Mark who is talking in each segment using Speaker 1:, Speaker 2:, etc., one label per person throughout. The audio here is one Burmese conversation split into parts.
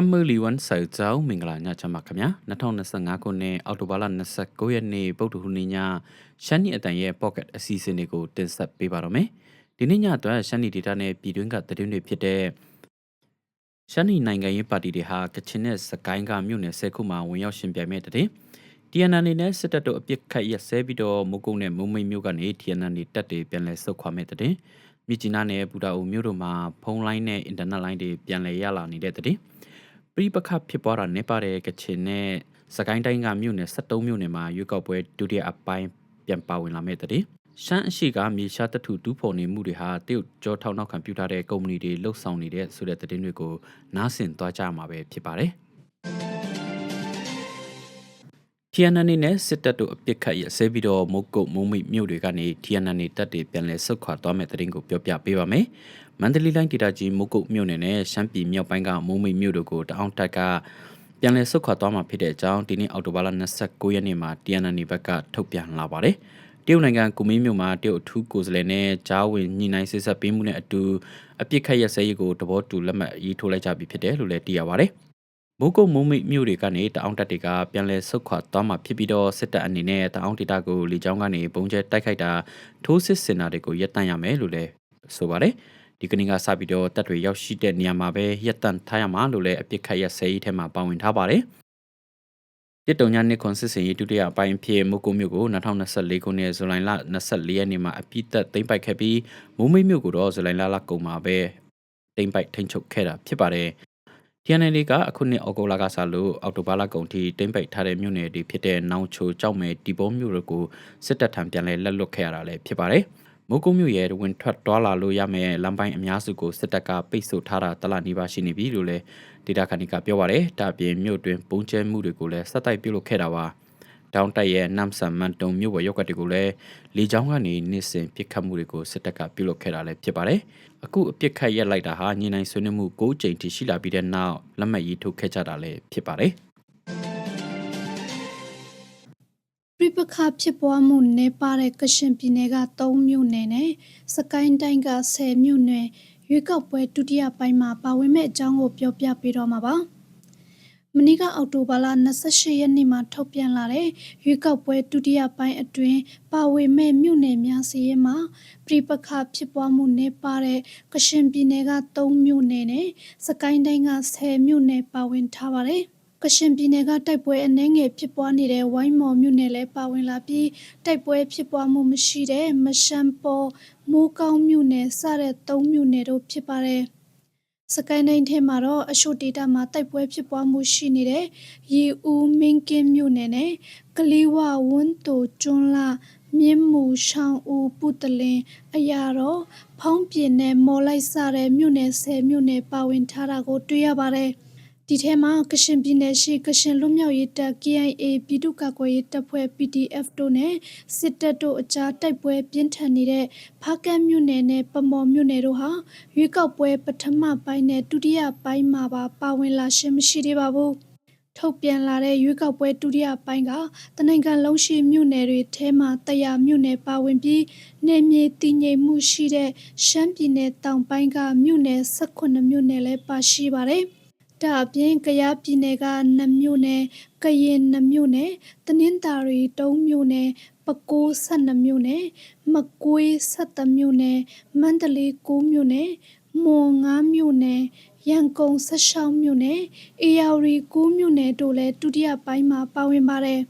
Speaker 1: ခမ်မလီဝန်ဆာကျောင်းမင်္ဂလာညချမ်းပါခင်ဗျာ2025ခုနှစ်အောက်တိုဘာလ29ရက်နေ့ပုဒ်တူဟူနီညရှမ်းနီအတန်ရဲ့ pocket အစီအစဉ်တွေကိုတင်ဆက်ပေးပါတော့မယ်ဒီနေ့ညအတွက်ရှမ်းနီဒေတာနဲ့ပြည်တွင်းကသတင်းတွေဖြစ်တဲ့ရှမ်းနီနိုင်ငံရေးပါတီတွေဟာကချင်နဲ့စကိုင်းကမြို့နယ်၁၀ခုမှာဝင်ရောက်ရှင်ပြိုင်မဲ့တဲ့ TNN နဲ့စစ်တပ်တို့အပြစ်ခတ်ရက်စဲပြီးတော့မုကုန်းနဲ့မုံမိတ်မြို့ကနေ TNN တက်တွေပြန်လဲဆုတ်ခွာမဲ့တဲ့မြစ်ကြီးနားနဲ့ဘူတာအူမြို့တို့မှာဖုန်းလိုင်းနဲ့အင်တာနက်လိုင်းတွေပြန်လဲရလာနေတဲ့တဲ့ ပြိပခဖြစ်ပွားတာနေပါတဲ့ကချင်နဲ့စကိုင်းတိုင်းကမြို့နယ်73မြို့နယ်မှာရွေးကောက်ပွဲဒုတိယအပိုင်းပြန်ပါဝင်လာမဲ့တဲ့ရှမ်းအရှိကမြေရှားတထုတူးဖော်နေမှုတွေဟာတရုတ်ကြောထောက်နောက်ခံပြုထားတဲ့ကုမ္ပဏီတွေလှုပ်ဆောင်နေတဲ့ဆိုတဲ့သတင်းတွေကိုနားဆင်သွားကြမှာပဲဖြစ်ပါတယ်။ TNN နဲ့စစ်တပ်တို့အပစ်ခတ်ရဆဲပြီးတော့မုတ်ကုတ်မုံမိတ်မြို့တွေကနေ TNN တပ်တွေပြန်လည်ဆုတ်ခွာသွားမဲ့တဲ့တင်ကိုပြောပြပေးပါမယ်။ မန္တလေးတိုင်းဒေသကြီးမုတ်ကုတ်မြို့နယ်နဲ့ရှမ်းပြည်မြောက်ပိုင်းကမုံမိတ်မြို့တို့ကိုတအောင်တက်ကပြန်လည်ဆုတ်ခွာသွားမှာဖြစ်တဲ့အကြောင်းဒီနေ့အောက်တိုဘာလ29ရက်နေ့မှာ TNN ဘက်ကထုတ်ပြန်လာပါတယ်။တရုတ်နိုင်ငံကူမင်းမြို့မှာတရုတ်အထူးကိုယ်စားလှယ်နဲ့ဂျားဝင်ညှိနှိုင်းဆက်ဆက်ပေးမှုနဲ့အတူအပြစ်ခတ်ရစဲရေးကိုတဘောတူလက်မှတ်ရေးထိုးလိုက်ကြပြီဖြစ်တယ်လို့လည်းသိရပါတယ်။မိုးကုတ်မိုးမိတ်မြို့တွေကနေတအောင်တက်တွေကပြန်လည်ဆုတ်ခွာသွားမှာဖြစ်ပြီးတော့စစ်တပ်အနေနဲ့တအောင်ဒေတာကိုလေကြောင်းကနေပုံကျဲတိုက်ခိုက်တာထိုးစစ်စင်တာတွေကိုရပ်တန့်ရမယ်လို့လည်းဆိုပါတယ် ဒီကနေ့ကစပြီးတော့တပ်တွေရောက်ရှိတဲ့နေရာမှာပဲရပ်တန့်ထားရမှာလို့လည်းအပြစ်ခတ်ရဆဲရေးထဲမှာပါဝင်ထားပါတယ်တစ်တုံညာနှစ်ခွန်စစ်စင်ရေးဒုတိယအပိုင်းဖြစ်မုကုမြို့ကို2024ခုနှစ်ဇူလိုင်လ24ရက်နေ့မှာအပြစ်သက်သိမ်းပိုက်ခဲ့ပြီးမိုးမိတ်မြို့ကိုတော့ဇူလိုင်လလကုန်မှာပဲသိမ်းပိုက်ထိန်းချုပ်ခဲ့တာဖြစ်ပါတယ် TNL ကအခုနှစ်အောက်တိုဘာလကစလို့အောက်တိုဘာလကုန်ထိတိမ့်ပိတ်ထားတဲ့မြို့နယ်တွေဖြစ်တဲ့နောင်ချိုကြောက်မဲတီပုံးမြို့တို့ကိုစစ်တပ်ထံပြန်လဲလက်လွတ်ခဲ့ရတာလည်းဖြစ်ပါတယ်။ မိုးကုတ်မြို့ရဲ့ဝင်ထွက်တွာလာလို့ရမယ့်လမ်းပိုင်းအများစုကိုစစ်တပ်ကပိတ်ဆို့ထားတာတလနီးပါးရှိနေပြီလို့လည်းဒေတာခဏီကပြောပါတယ်။ဒါပြင်မြို့တွင်ပုံကျဲမှုတွေကိုလည်းစက်တိုက်ပြုတ်လုပ်ခဲ့တာပါ။တောင်တက်ရဲ့နမ်ဆန်မန်တုံမြို့ဝရောက်ကတွေကိုလည်းလေကြောင်းကနေနှစ်စဉ်ပစ်ခတ်မှုတွေကိုစစ်တပ်ကပြုလုပ်ခဲ့တာလည်းဖြစ်ပါတယ်။အခုအပစ်ခတ်ရက်လိုက်တာဟာညင်နိုင်ဆွေးနွေးမှု၉ကြိမ်ထိရှိလာပြီးတဲ့နောက်လက်မှတ်ရေးထိုးခဲ့ကြတာလည်းဖြစ်ပါတယ်။
Speaker 2: ပြပခဖြစ်ပွားမှုနေပါတဲ့ကရှင်ပြည်နယ်က3မြို့နယ်နဲ့စကိုင်းတိုင်းက10မြို့နယ်ရွေးကောက်ပွဲဒုတိယပိုင်းမှာပါဝင်မဲ့အကြောင်းကိုပြောပြပေးတော့မှာပါ။မနေ့ကအောက်တိုဘာလ28ရက်နေ့မှာထုတ်ပြန်လာတဲ့ရွေးကောက်ပွဲဒုတိယပိုင်းအတွင်းပါဝင်မဲ့မြို့နယ်များစီရင်မှာပြည်ပခဖြစ်ပွားမှုနဲ့ပါတဲ့ကရှင်ပြည်နယ်က3မြို့နယ်နဲ့စကိုင်းတိုင်းက10မြို့နယ်ပါဝင်ထားပါတယ်။ ကရှင်ပြည်နယ်ကတိုက်ပွဲအနှဲငယ်ဖြစ်ပွားနေတဲ့ဝိုင်းမော်မြို့နယ်လည်းပါဝင်လာပြီးတိုက်ပွဲဖြစ်ပွားမှုမရှိတဲ့မရှမ်းပေါ်မိုးကောင်းမြို့နယ်စတဲ့၃မြို့နယ်တို့ဖြစ်ပါတယ်။စကိုင်းတိုင်းထဲမှာတော့အရှို့ဒေတာမှာတိုက်ပွဲဖြစ်ပွားမှုရှိနေတဲ့ရေဦးမင်းကင်းမြို့နယ်နဲ့ကလေးဝဝန်းတူကျွန်းလာမြင်းမူရှောင်းဦးပုတလင်အရာတော်ဖောင်းပြင်းနဲ့မော်လိုက်စတဲ့မြို့နယ်10မြို့နယ်ပါဝင်ထားတာကိုတွေ့ရပါတယ်။ ဒီထဲမှာကရှင်ပြည်နယ်ရှိကရှင်လွတ်မြောက်ရေးတပ် KIA ပြည်သူ့ကာကွယ်ရေးတပ်ဖွဲ့ PDF တို့နဲ့စစ်တပ်တို့အကြားတိုက်ပွဲပြင်းထန်နေတဲ့ဖားကန့်မြို့နယ်နဲ့ပမော်မြို့နယ်တို့ဟာရွေးကောက်ပွဲပထမပိုင်းနဲ့ဒုတိယပိုင်းမှာပါပါဝင်လာခြင်းမရှိသေးပါဘူး။ထုတ်ပြန်လာတဲ့ရွေးကောက်ပွဲဒုတိယပိုင်းကတနိုင်ငံလုံးရှိမြို့နယ်တွေထဲမှာတရာမြို့နယ်ပါဝင်ပြီးနေမြေတည်ငြိမ်မှုရှိတဲ့ရှမ်းပြည်နယ်တောင်ပိုင်းကမြို့နယ်18မြို့နယ်လည်းပါရှိပါတယ်။ ဒါအပြင်ကယားပြည်နယ်က2မြို့နယ်ကရင်2မြို့နယ်တနင်္သာရီ3မြို့နယ်ပဲခူး12မြို့နယ်မကွေး17မြို့နယ်မန္တလေး9မြို့နယ်မွန်9မြို့နယ်ရန်ကုန်16မြို့နယ်အေရဝတီ9မြို့နယ်တို့လည်းဒုတိယပိုင်းမှာပါဝင်ပါတယ်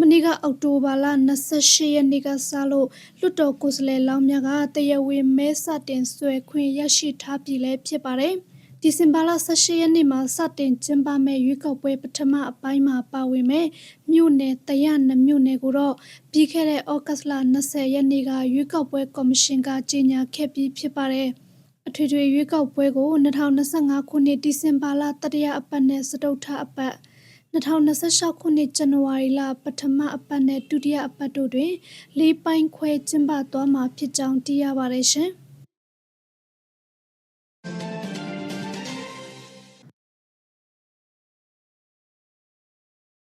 Speaker 2: မနေ့ကအောက်တိုဘာလ28ရက်နေ့ကစလို့လွတ်တော်ကိုယ်စားလှယ်လောင်းများကတရားဝင်မဲစတင်ဆွဲခွင့်ရရှိထားပြီလည်းဖြစ်ပါတယ်။ ဒီဇင်ဘာလ18ရက်နေ့မှာစတင်ကျင်းပမယ့်ရွေးကောက်ပွဲပထမအပိုင်းမှာပါဝင်မဲ့မြို့နယ်တရနမြို့နယ်ကိုတော့ပြီးခဲ့တဲ့ဩဂတ်လ20ရက်နေ့ကရွေးကောက်ပွဲကော်မရှင်ကကြေညာခဲ့ပြီးဖြစ်ပါတယ်။အထွေထွေရွေးကောက်ပွဲကို2025ခုနှစ်ဒီဇင်ဘာလတတိယအပတ်နဲ့စတုတ္ထအပတ်2026ခုနှစ်ဇန်နဝါရီလပထမအပတ်နဲ့ဒုတိယအပတ်တို့တွင်လေးပိုင်းခွဲကျင်းပသွားမှာဖြစ်ကြောင်းသိရပါတယ်ရှင်။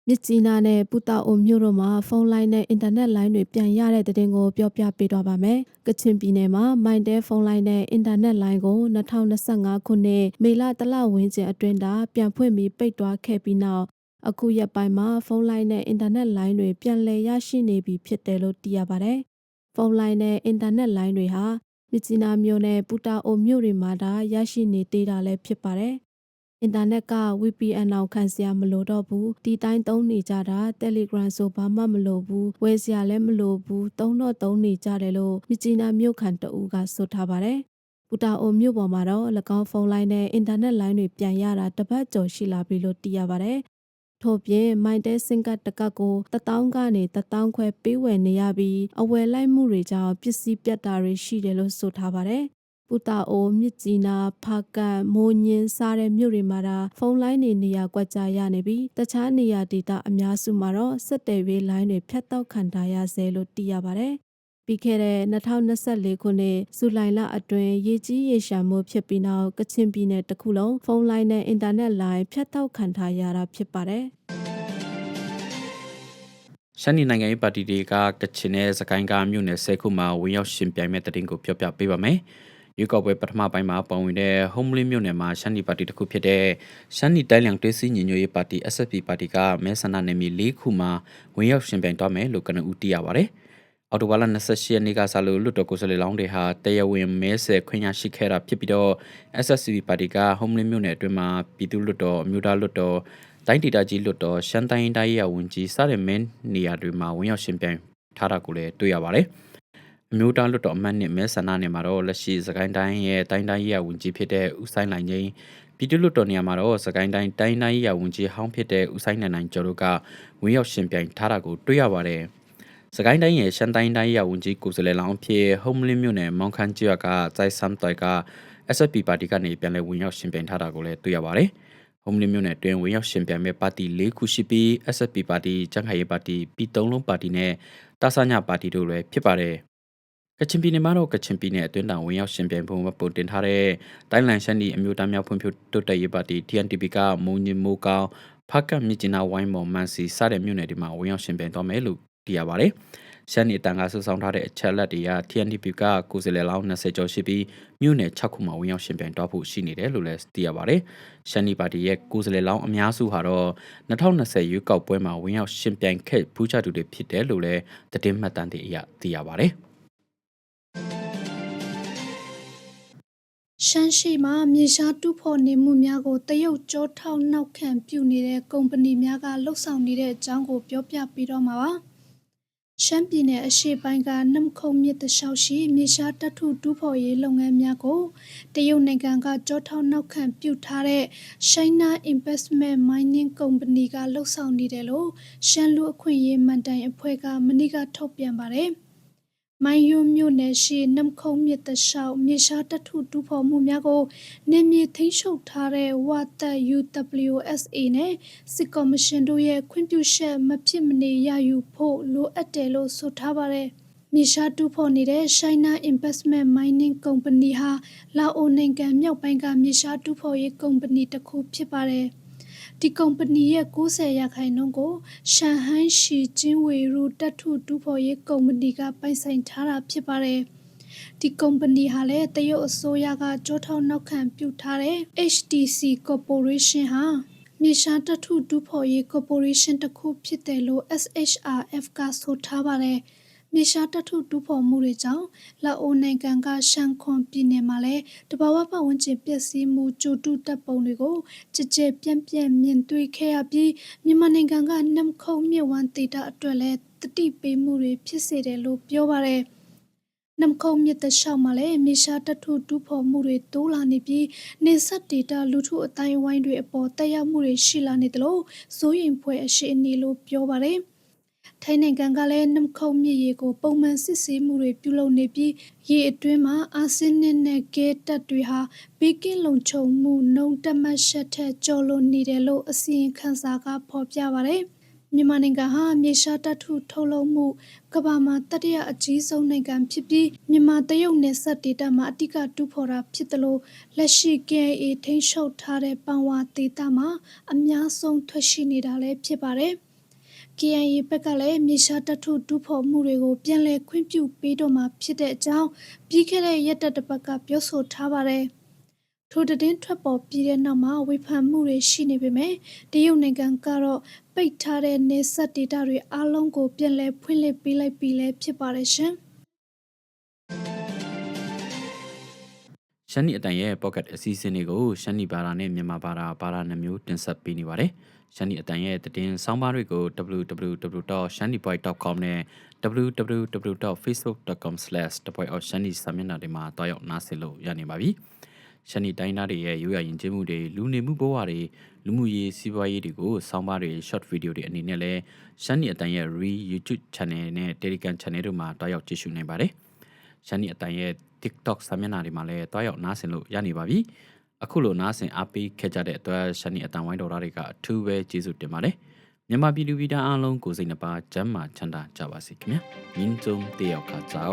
Speaker 3: မြစ်ကြီးနားနဲ့ပူတာအိုမြို့တို့မှာဖုန်းလိုင်းနဲ့အင်တာနက်လိုင်းတွေပြန်ရတဲ့တဲ့တင်ကိုပြောပြပေးတော့ပါမယ်။ကချင်ပြည်နယ်မှာမိုင်တဲဖုန်းလိုင်းနဲ့အင်တာနက်လိုင်းကို2025ခုနှစ်မေလတလဝန်းကျင်အတွင်းသာပြန်ဖွင့်ပြီးပိတ်သွားခဲ့ပြီးနောက်အခုရက်ပိုင်းမှာဖုန်းလိုင်းနဲ့အင်တာနက်လိုင်းတွေပြန်လည်ရရှိနေပြီဖြစ်တယ်လို့သိရပါတယ်။ဖုန်းလိုင်းနဲ့အင်တာနက်လိုင်းတွေဟာမြစ်ကြီးနားမြို့နဲ့ပူတာအိုမြို့တွေမှာဒါရရှိနေသေးတာလည်းဖြစ်ပါတယ်။ အင်တာနက်က VPN အောင်ခံစရာမလိုတော့ဘူးဒီတိုင်းသုံးနေကြတာ Telegram ဆိုဘာမှမလိုဘူးဝယ်စရာလည်းမလိုဘူးသုံးတော့သုံးနေကြတယ်လို့မြစ်ကြီးနားမြို့ခံတအူးကဆိုထားပါတယ်ပူတာအိုမြို့ပေါ်မှာတော့၎င်းဖုန်းလိုင်းနဲ့အင်တာနက်လိုင်းတွေပြန်ရတာတစ်ပတ်ကျော်ရှိလာပြီလို့သိရပါတယ်။ထို့ပြင်မိုင်တဲစင်ကတ်တကတ်ကို1000ကနေ1000ခွဲပေးဝယ်နေရပြီးအဝယ်လိုက်မှုတွေကြောင့်ပစ္စည်းပြတ်တာတွေရှိတယ်လို့ဆိုထားပါတယ်။ ပူတာအိုမြစ်ကြီးနာဖာကန်မိုးညင်းစားတဲ့မြို့တွေမှာဒါဖုန်းလိုင်းတွေနေရာကွက်ကြားရနေပြီးတခြားနေရာဒေသအများစုမှာတော့စက်တယ်ရေးလိုင်းတွေဖြတ်တောက်ခံထားရဆဲလို့သိရပါတယ်။ပြီးခဲ့တဲ့2024ခုနှစ်ဇူလိုင်လအတွင်းရေကြီးရေရှမ်းမှုဖြစ်ပြီးနောက်ကချင်ပြည်နယ်တစ်ခုလုံးဖုန်းလိုင်းနဲ့အင်တာနက်လိုင်းဖြတ်တောက်ခံထားရတာဖြစ်ပါတယ်။
Speaker 1: ရှမ်းပြည်နိုင်ငံရေးပါတီတွေကကချင်နဲ့စကိုင်းကမြို့နယ်၁၀ခုမှာဝင်ရောက်ရှင်ပြိုင်မဲ့တဲ့တင်ကိုပြောပြပေးပါမယ်။ ရွေးကောက်ပွဲပထမပိုင်းမှာပုံဝင်တဲ့ Homely မြို့နယ်မှာရှမ်းပြည်ပါတီတစ်ခုဖြစ်တဲ့ရှမ်းပြည်တိုင်းလျံတွေးစည်းညီညွတ်ရေးပါတီ SSP ပါတီကမဲဆန္ဒနယ်မြေ၄ခုမှာဝင်ရောက်ရှင်ပြိုင်သွားမယ်လို့ကနဦးသိရပါဗျ။အော်တိုဘာလ28ရက်နေ့ကစလို့လွတ်တော်ကိုယ်စားလှယ်လောင်းတွေဟာတရားဝင်မဲဆယ်ခွင့်ရရှိခဲ့တာဖြစ်ပြီးတော့ SSCB ပါတီက Homely မြို့နယ်အတွင်းမှာပြည်သူ့လွတ်တော်အမျိုးသားလွတ်တော်တိုင်းဒေသကြီးလွတ်တော်ရှမ်းတိုင်းတိုင်းရဝန်ကြီးစတဲ့မင်းနေရာတွေမှာဝင်ရောက်ရှင်ပြိုင်ထားတာကိုလည်းတွေ့ရပါတယ်။ အမျိုးသားလွတ်တော်အမတ်နဲ့မဲဆန္ဒနယ်မှာတော့လက်ရှိစကိုင်းတိုင်းရဲ့တိုင်းတိုင်းရဝန်ကြီးဖြစ်တဲ့ဦးဆိုင်နိုင်ချင်းပြည်သူ့လွတ်တော်နေရာမှာတော့စကိုင်းတိုင်းတိုင်းတိုင်းရဝန်ကြီးဟောင်းဖြစ်တဲ့ဦးဆိုင်နိုင်နိုင်ကျော်တို့ကဝင်ရောက်ရှင်ပြိုင်ထားတာကိုတွေ့ရပါတယ်။စကိုင်းတိုင်းရဲ့ရှမ်းတိုင်းတိုင်းရဝန်ကြီးကိုယ်စားလှယ်လောင်းဖြစ်ဟုံးလင်းမြို့နယ်မောင်ခန်းကျွကဇိုက်ဆမ်တိုက်က SSP ပါတီကနေပြန်လည်ဝင်ရောက်ရှင်ပြိုင်ထားတာကိုလည်းတွေ့ရပါတယ်။ဟုံးလင်းမြို့နယ်တွင်ဝင်ရောက်ရှင်ပြိုင်မဲ့ပါတီ၄ခုရှိပြီး SSP ပါတီ၊ကျန်းခိုင်ရေးပါတီ၊ပြည်သုံးလုံးပါတီနဲ့တာဆာညပါတီတို့လည်းဖြစ်ပါတယ်။ ကချင်ပြည်နယ်မှာတော့ကချင်ပြည်နယ်အတွင်းတောင်ဝင်ရောက်ရှင်ပြိုင်ဖို့ပုံတင်ထားတဲ့တိုင်းလန်ရှန်ဒီအမျိုးသားများဖွံ့ဖြိုးတိုးတက်ရေးပါတီ TNTP ကမုံညင်မိုးကောင်းဖကတ်မြစ်ကျနာဝိုင်းမော်မန်စီစတဲ့မြို့နယ်တွေမှာဝင်ရောက်ရှင်ပြိုင်သွားမယ်လို့သိရပါတယ်။ရှမ်းနီတန်ကဆူဆောင်ထားတဲ့အချက်လက်တွေက TNDP ကကိုယ်စားလှယ်လောင်း20ကျော်ရှိပြီးမြို့နယ်6ခုမှာဝင်ရောက်ရှင်ပြိုင်တော့ဖို့ရှိနေတယ်လို့လည်းသိရပါတယ်။ရှမ်းနီပါတီရဲ့ကိုယ်စားလှယ်လောင်းအများစုဟာတော့2020ရွေးကောက်ပွဲမှာဝင်ရောက်ရှင်ပြိုင်ခဲ့ဖူးချသူတွေဖြစ်တယ်လို့လည်းသတင်းမှတ်တမ်းတွေအရသိရပါတယ်။
Speaker 2: ရှမ်းရှိမှာမြေရှားတူးဖော်နေမှုများကိုတရုတ်ကြောထောက်နောက်ခံပြုနေတဲ့ကုမ္ပဏီများကလှုပ်ဆောင်နေတဲ့အကြောင်းကိုပြောပြပေးတော့မှာပါ။ရှမ်းပြည်နယ်အရှေ့ပိုင်းကနမ်ခုံမြစ်တလျှောက်ရှိမြေရှားတပ်ထုတူးဖော်ရေးလုပ်ငန်းများကိုတရုတ်နိုင်ငံကကြောထောက်နောက်ခံပြုထားတဲ့ China Investment Mining Company ကလှုပ်ဆောင်နေတယ်လို့ရှမ်းလူအခွင့်အရေးမန်တိုင်အဖွဲ့ကမနေ့ကထုတ်ပြန်ပါတယ်။ မိုင်းယွန်းမြို့နယ်ရှိနမ်ခုံမြစ်တလျှောက်မြေရှားတပ်ထုတူးဖော်မှုများကိုနေမြေထိန်းချုပ်ထားတဲ့ဝတ်တက် UWSA နဲ့စစ်ကော်မရှင်တို့ရဲ့ခွင့်ပြုချက်မဖြစ်မနေရယူဖို့လိုအပ်တယ်လို့ဆိုထားပါတယ်။မြေရှားတူးဖော်နေတဲ့ China Investment Mining Company ဟာလာအိုနိုင်ငံမြောက်ပိုင်းကမြေရှားတူးဖော်ရေးကုမ္ပဏီတစ်ခုဖြစ်ပါတယ်။ ဒီကုမ္ပဏီရဲ့90ရာခိုင်နှုန်းကိုရှန်ဟိုင်းရှီကျင်းဝေရူတက်ထုတူဖော်ရေးကုမ္ပဏီကပိုင်ဆိုင်ထားတာဖြစ်ပါတယ်။ဒီကုမ္ပဏီဟာလည်းတရုတ်အစိုးရကကြောထောက်နောက်ခံပြုထားတဲ့ HTC Corporation ဟာမြေရှားတက်ထုတူဖော်ရေး Corporation တစ်ခုဖြစ်တယ်လို့ SHRF ကဆိုထားပါတယ်။ မြေရှားတထုတူးဖော်မှုတွေကြောင့်လာအိုနိုင်ငံကရှန်ခွန်ပြည်နယ်မှာလည်းတဘာဝပတ်ဝန်းကျင်ပျက်စီးမှုကြိုတူတပ်ပုံတွေကိုကြကြပြန့်ပြန့်မြင်တွေ့ခဲ့ရပြီးမြန်မာနိုင်ငံကနမ်ခုံမြဝန်းဒေတာအတွက်လည်းတတိပေးမှုတွေဖြစ်စေတယ်လို့ပြောပါတယ်နမ်ခုံမြစ်တလျှောက်မှာလည်းမြေရှားတထုတူးဖော်မှုတွေတိုးလာနေပြီးနေဆက်ဒေတာလူထုအတိုင်းဝိုင်းတွေအပေါ်တက်ရောက်မှုတွေရှိလာနေတယ်လို့စိုးရင်ဖွယ်အရှိအနေလို့ပြောပါတယ်။ ထိုင်းနိုင်ငံကလည်းနှခုံမြစ်ရေကိုပုံမှန်စစ်ဆေးမှုတွေပြုလုပ်နေပြီးရေအတွင်းမှာအာဆင်းနစ်နဲ့ကဲတက်တွေဟာဘေးကင်းလုံခြုံမှုနှုံတက်မှတ်ချက်ထက်ကျော်လွန်နေတယ်လို့အစီရင်ခံစာကဖော်ပြပါတယ်။မြန်မာနိုင်ငံဟာမြေရှားတပ်ထုထုတ်လုပ်မှုကမ္ဘာမှာတတိယအကြီးဆုံးနိုင်ငံဖြစ်ပြီးမြန်မာတရုတ်နယ်စပ်ဒေသမှာအ धिक တူဖော်တာဖြစ်တယ်လို့လက်ရှိ KIA ထိန်းချုပ်ထားတဲ့ပန်ဝါဒေသမှာအများဆုံးထွက်ရှိနေတာလည်းဖြစ်ပါတယ်။ KIA ဘက်ကလည်းမြေရှားတပ်ထုတူဖို့မှုတွေကိုပြန်လည်ခွင့်ပြုပေးတော့မှာဖြစ်တဲ့အကြောင်းပြီးခဲ့တဲ့ရက်သက်တစ်ပတ်ကပြောဆိုထားပါတယ်။ထိုတည်င်းထွက်ပေါ်ပြီးတဲ့နောက်မှာဝေဖန်မှုတွေရှိနေပေမဲ့တရုတ်နိုင်ငံကတော့ပိတ်ထားတဲ့နေဆက်ဒေတာတွေအလုံးကိုပြန်လည်ဖွင့်လှစ်ပေးလိုက်ပြီလည်းဖြစ်ပါတယ်ရှင်။
Speaker 1: ရှမ်းနီအတန်ရဲ့ pocket အစီအစဉ်တွေကိုရှမ်းနီဘာသာနဲ့မြန်မာဘာသာဘာသာနှမျိုးတင်ဆက်ပေးနေပါတယ်။ရှမ်းနီအတန်ရဲ့တည်င်းဆောင်းပါးတွေကို www.shanniboy.com နဲ့ www.facebook.com/theboyofshani စာမျက်နှာတွေမှာတွားရောက်နားဆင်လို့ရနေပါပြီ။ရှမ်းနီတိုင်းသားတွေရဲ့ရိုးရာယဉ်ကျေးမှုတွေလူနေမှုဘဝတွေလူမှုရေးစီးပွားရေးတွေကိုဆောင်းပါးတွေ short video တွေအနေနဲ့လည်းရှမ်းနီအတန်ရဲ့ re YouTube channel နဲ့ Telegram channel တို့မှာတွားရောက်ကြည့်ရှုနိုင်ပါတယ်။ ရှမ်းနီအတန်ရဲ့ TikTok စာမျက်နှာတွေမှာလည်းတွားရောက်နားဆင်လို့ရနေပါပြီ။အခုလိုနားဆင်အားပေးခဲ့ကြတဲ့အတွက်ရှမ်းနီအတန်ဝိုင်းတော်သားတွေကအထူးပဲကျေးဇူးတင်ပါတယ်။မြန်မာပြည်သူပြည်သားအားလုံးကိုစိတ်နှပါကျမ်းမာချမ်းသာကြပါစေခင်ဗျာ။မြင်းကျုံတေယောက်ခါကြော